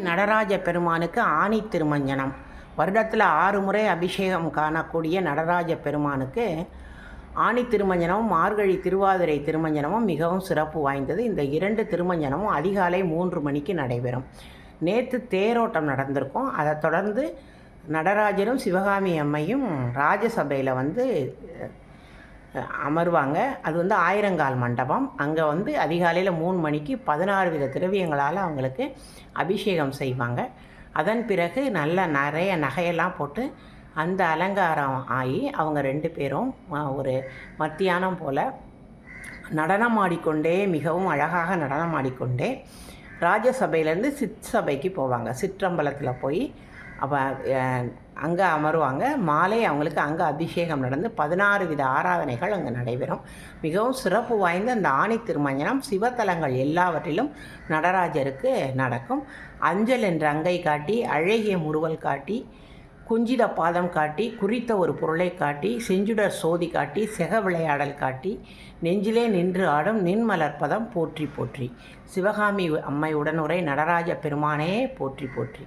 நடராஜ பெருமானுக்கு ஆணி திருமஞ்சனம். வருடத்தில் ஆறு முறை அபிஷேகம் காணக்கூடிய நடராஜ பெருமானுக்கு ஆணி திருமஞ்சனமும் மார்கழி திருவாதிரை திருமஞ்சனமும் மிகவும் சிறப்பு வாய்ந்தது. இந்த இரண்டு திருமஞ்சனமும் அதிகாலை மூன்று மணிக்கு நடைபெறும். நேற்று தேரோட்டம் நடந்திருக்கும். அதை தொடர்ந்து நடராஜரும் சிவகாமி அம்மையும் ராஜசபையில் வந்து அமர்வாங்க. அது வந்து ஆயிரங்கால் மண்டபம். அங்கே வந்து அதிகாலையில் மூணு மணிக்கு பதினாறு வித திரவியங்களால் அவங்களுக்கு அபிஷேகம் செய்வாங்க. அதன் பிறகு நல்ல நிறைய நகையெல்லாம் போட்டு அந்த அலங்காரம் ஆகி அவங்க ரெண்டு பேரும் ஒரு மத்தியானம் போல் நடனம் ஆடிக்கொண்டே மிகவும் அழகாக நடனம் ஆடிக்கொண்டே ராஜசபையிலேருந்து சித் சபைக்கு போவாங்க. சிற்றம்பலத்தில் போய் அப்போ அங்கே அமருவாங்க. மாலை அவங்களுக்கு அங்கே அபிஷேகம் நடந்து பதினாறு வித ஆராதனைகள் அங்கே நடைபெறும். மிகவும் சிறப்பு வாய்ந்த அந்த ஆணி திருமஞ்சனம் சிவத்தலங்கள் எல்லாவற்றிலும் நடராஜருக்கு நடக்கும். அஞ்சல் என்ற அங்கை காட்டி அழகிய முறுவல் காட்டி குஞ்சித பாதம் காட்டி குறித்த ஒரு பொருளை காட்டி செஞ்சுடர் சோதி காட்டி செக விளையாடல் காட்டி நெஞ்சிலே நின்று ஆடும் நின்மலர்பதம் போற்றி போற்றி. சிவகாமி அம்மை உடனுரை நடராஜ பெருமானே போற்றி போற்றி.